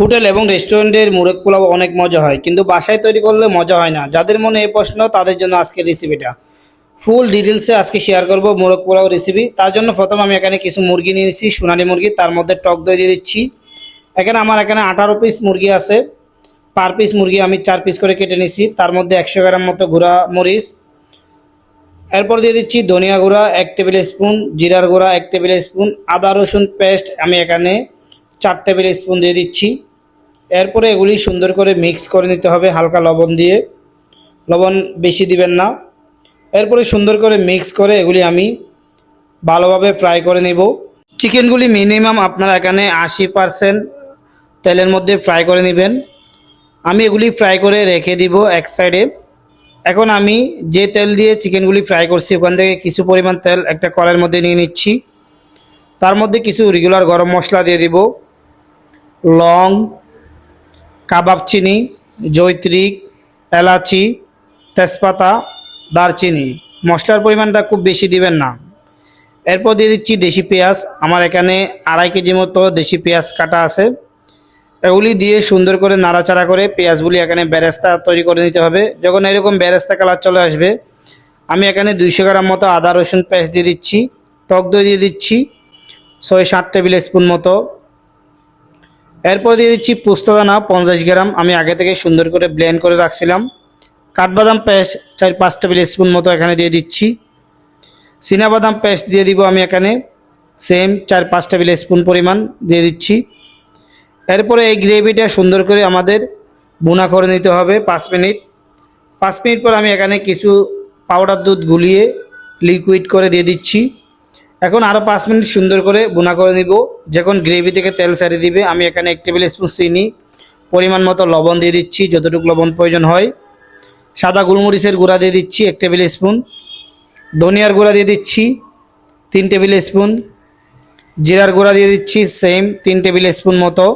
Hotel এবং রেস্টুরেন্টের মুরগ পোলাও অনেক মজা হয়, কিন্তু বাসায় তৈরি করলে মজা হয় না। যাদের মনে এই প্রশ্ন, তাদের জন্য আজকের রেসিপিটা ফুল ডিটেলসে আজকে শেয়ার করব মোরগ পোলাও রেসিপি তার জন্য প্রথম আমি এখানে কিছু মুরগি নিয়ে নিচ্ছি, সোনালি মুরগি, তার মধ্যে টক দই দিয়ে দিচ্ছি। এখানে আমার এখানে আঠারো পিস মুরগি আছে। পার পিস মুরগি আমি চার পিস করে কেটে নিচ্ছি। তার মধ্যে একশো গ্রাম মতো গুঁড়া মরিচ। এরপর দিয়ে দিচ্ছি ধনিয়া গুঁড়া, এক টেবিল স্পুন জিরার গুঁড়া, এক টেবিল স্পুন আদা রসুন পেস্ট আমি এখানে চার টেবিল স্পুন দিয়ে দিচ্ছি। এরপরে এগুলি সুন্দর করে মিক্স করে নিতে হবে হালকা লবণ দিয়ে। লবণ বেশি দিবেন না। এরপরে সুন্দর করে মিক্স করে এগুলি আমি ভালোভাবে ফ্রাই করে নেব। চিকেনগুলি মিনিমাম আপনারা এখানে আশি পারসেন্ট তেলের মধ্যে ফ্রাই করে নেবেন। আমি এগুলি ফ্রাই করে রেখে দিব এক সাইডে এখন আমি যে তেল দিয়ে চিকেনগুলি ফ্রাই করছি, ওখান থেকে কিছু পরিমাণ তেল একটা কড়াইয়ের মধ্যে নিয়ে নিচ্ছি। তার মধ্যে কিছু রেগুলার গরম মশলা দিয়ে দিব। লং কাবাব চিনি জৈত্রিক এলাচি, তেজপাতা, দারচিনি। মশলার পরিমাণটা খুব বেশি দিবেন না। এরপর দিয়ে দিচ্ছি দেশি পেঁয়াজ। আমার এখানে আড়াই কেজি মতো দেশি পেঁয়াজ কাটা আছে। এগুলি দিয়ে সুন্দর করে নাড়াচাড়া করে পেঁয়াজগুলি এখানে বেরেস্তা তৈরি করে নিতে হবে। যখন এরকম ব্যারেস্তা কালার চলে আসবে, আমি এখানে দুইশো গ্রাম মতো আদা রসুন পেস্ট দিয়ে দিচ্ছি। টক দই দিয়ে দিচ্ছি। ছয় সাত টেবিল স্পুন মতো। এরপর দিয়ে দিচ্ছি পোস্তদানা, পঞ্চাশ গ্রাম। আমি আগে থেকে সুন্দর করে ব্লেন্ড করে রাখছিলাম। কাঠবাদাম পেস্ট চার পাঁচ টেবিল স্পুন মতো এখানে দিয়ে দিচ্ছি। বাদাম পেস্ট দিয়ে দিব আমি এখানে। সেম চার পাঁচ টেবিল স্পুন পরিমাণ দিয়ে দিচ্ছি। এরপরে এই গ্রেভিটা সুন্দর করে আমাদের বুনা করে নিতে হবে পাঁচ মিনিট। পাঁচ মিনিট পর আমি এখানে কিছু পাউডার দুধ গুলিয়ে লিকুইড করে দিয়ে দিচ্ছি। এখন আরও পাঁচ মিনিট সুন্দর করে বোনা করে নিব। যখন গ্রেভি থেকে তেল সারিয়ে দিবে, আমি এখানে এক টেবিল স্পুন চিনি, পরিমাণ মতো লবণ দিয়ে দিচ্ছি, যতটুকু লবণ প্রয়োজন হয়। সাদা গোলমরিচের গুঁড়া দিয়ে দিচ্ছি, এক টেবিল স্পুন। ধনিয়ার গুঁড়া দিয়ে দিচ্ছি, তিন টেবিল স্পুন। জিরার গুঁড়া দিয়ে দিচ্ছি সেম তিন টেবিল স্পুন মতো।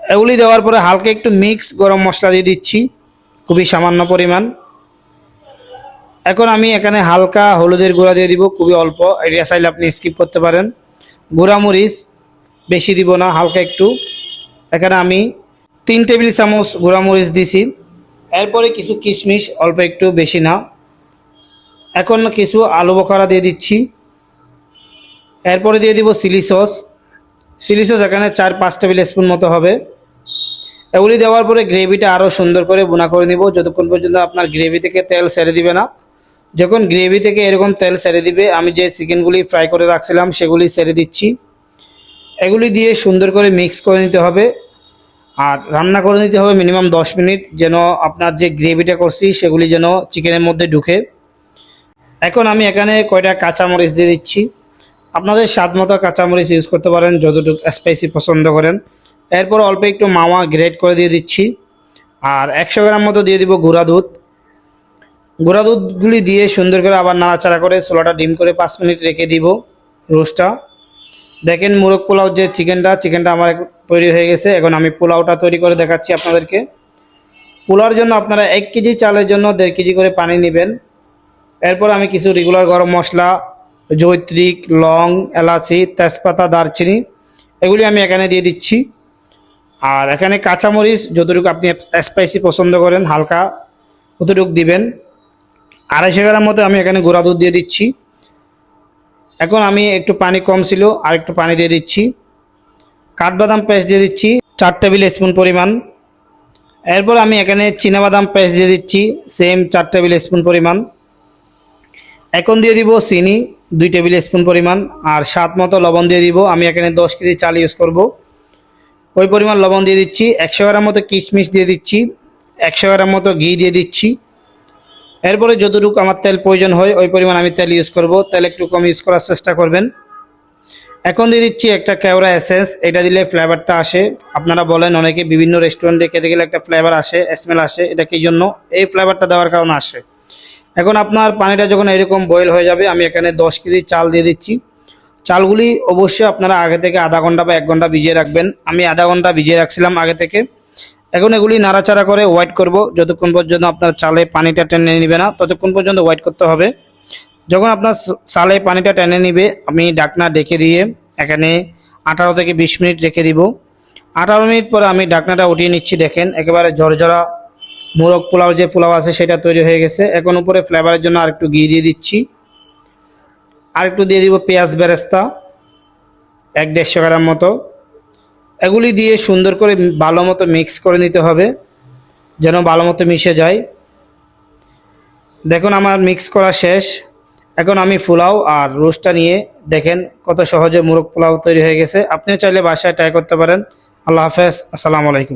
এগুলি দেওয়ার পরে হালকা একটু মিক্স গরম মশলা দিয়ে দিচ্ছি, খুবই সামান্য পরিমাণ। এখন আমি এখানে হালকা হলুদের গুঁড়া দিয়ে দিব, খুবই অল্প। এটা চাইলে আপনি স্কিপ করতে পারেন। গুঁড়া মরিচ বেশি দিব না, হালকা একটু। এখানে আমি তিন টেবিল চামচ গুঁড়া মরিচ দিছি। এরপরে কিছু কিশমিশ, অল্প একটু বেশি না। এখন কিছু আলু বখরা দিয়ে দিচ্ছি। এরপরে দিয়ে দিব চিলি সস। চিলি সস এখানে চার পাঁচ টেবিল স্পুন মতো হবে। এগুলি দেওয়ার পরে গ্রেভিটা আরও সুন্দর করে বোনা করে নিব। যতক্ষণ পর্যন্ত আপনার গ্রেভি থেকে তেল ছেড়ে দিবে না যখন গ্রেভি থেকে এরকম তেল ছেড়ে দিবে, আমি যে চিকেনগুলি ফ্রাই করে রাখছিলাম, সেগুলি ছেড়ে দিচ্ছি। এগুলি দিয়ে সুন্দর করে মিক্স করে নিতে হবে। আর রান্না করে নিতে হবে মিনিমাম দশ মিনিট, যেন আপনার যে গ্রেভিটা করছি, সেগুলি যেন চিকেনের মধ্যে ঢুকে। এখন আমি এখানে কয়টা কাঁচামরিচ দিয়ে দিচ্ছি। আপনাদের স্বাদ মতো কাঁচামরিচ ইউজ করতে পারেন, যতটুকু স্পাইসি পছন্দ করেন। এরপর অল্প একটু মাওয়া গ্রেট করে দিয়ে দিচ্ছি। আর একশো গ্রাম মতো দিয়ে দিব গুঁড়া দুধ। গুঁড়া দুধগুলি দিয়ে সুন্দর করে আবার নাড়াচাড়া করে ছোলাটা ডিম করে পাঁচ মিনিট রেখে দিব রোস্টটা। দেখেন মুরগ পোলাও যে চিকেনটা চিকেনটা আমার তৈরি হয়ে গেছে। এখন আমি পোলাওটা তৈরি করে দেখাচ্ছি আপনাদেরকে। পোলাওর জন্য আপনারা এক কেজি চালের জন্য দেড় কেজি করে পানি নেবেন। এরপর আমি কিছু রেগুলার গরম মশলা, জৈত্রিক, লং, এলাচি, তেজপাতা, দারচিনি, এগুলি আমি এখানে দিয়ে দিচ্ছি। আর এখানে কাঁচামরিচ যতটুকু আপনি স্পাইসি পছন্দ করেন, হালকা অতটুকু দিবেন। আড়াইশো গ্রাম মতো আমি এখানে গুঁড়া দুধ দিয়ে দিচ্ছি। এখন আমি একটু পানি কম ছিল, আর একটু পানি দিয়ে দিচ্ছি। কাঠবাদাম পেস্ট দিয়ে দিচ্ছি, চার টেবিল স্পুন পরিমাণ। এরপর আমি এখানে বাদাম পেস্ট দিয়ে দিচ্ছি, সেম চার টেবিল স্পুন পরিমাণ। এখন দিয়ে দিব চিনি, দুই টেবিল স্পুন পরিমাণ। আর স্বাদ মতো লবণ দিয়ে দিব, আমি এখানে দশ কেজি চাল ইউজ করব। ওই পরিমাণ লবণ দিয়ে দিচ্ছি, একশো গ্রাম মতো কিশমিশ দিয়ে দিচ্ছি, একশো গ্রাম মতো ঘি দিয়ে দিচ্ছি। এরপরে যতটুকু আমার তেল প্রয়োজন হয়, ওই পরিমাণ আমি তেল ইউজ করব। তেল একটু কম ইউজ করার চেষ্টা করবেন। এখন দিয়ে দিচ্ছি একটা কেওড়া এসেন্স এটা দিলে ফ্লেভারটা আসে। আপনারা বলেন, অনেকে বিভিন্ন রেস্টুরেন্টে খেতে গেলে একটা ফ্লেভার আসে স্মেল আসে, এটা কি জন্য? এই ফ্লেভারটা দেওয়ার কারণে আসে। এখন আপনার পানিটা যখন এরকম বয়েল হয়ে যাবে, আমি এখানে দশ কেজি চাল দিয়ে দিচ্ছি। চালগুলি অবশ্যই আপনারা আগে থেকে আধা ঘণ্টা বা এক ঘণ্টা ভিজিয়ে রাখবেন। আমি আধা ঘণ্টা ভিজিয়ে রাখছিলাম আগে থেকে। এখন এগুলি নাড়াচাড়া করে ওয়াইট করব। যতক্ষণ পর্যন্ত আপনার চালে পানিটা টেনে নিবে না, ততক্ষণ পর্যন্ত ওয়াইট করতে হবে। যখন আপনার চালে পানিটা টেনে নিবে, আমি ডাকনা ডেকে দিয়ে এখানে আঠারো থেকে বিশ মিনিট রেখে দিব। আঠারো মিনিট পরে আমি ডাকনাটা উঠিয়ে নিচ্ছি, দেখেন একেবারে ঝরঝরা মোরগ পোলাও যে পোলাও আছে সেটা তৈরি হয়ে গেছে। এখন উপরে ফ্লেভারের জন্য আরেকটু ঘি দিয়ে দিচ্ছি। আরেকটু দিয়ে দিব পেঁয়াজ বেরেস্তা, এক দেড়শো গ্রাম মতো। এগুলি দিয়ে সুন্দর করে ভালো মতো মিক্স করে নিতে হবে, যেন ভালো মতো মিশে যায়। দেখুন আমার মিক্স করা শেষ। এখন আমি পোলাও আর রোস্টটা নিয়ে দেখেন কত সহজে মুরগ পোলাও তৈরি হয়ে গেছে। আপনিও চাইলে বাসায় ট্রাই করতে পারেন। আল্লাহ হাফেজ। আসসালামু আলাইকুম।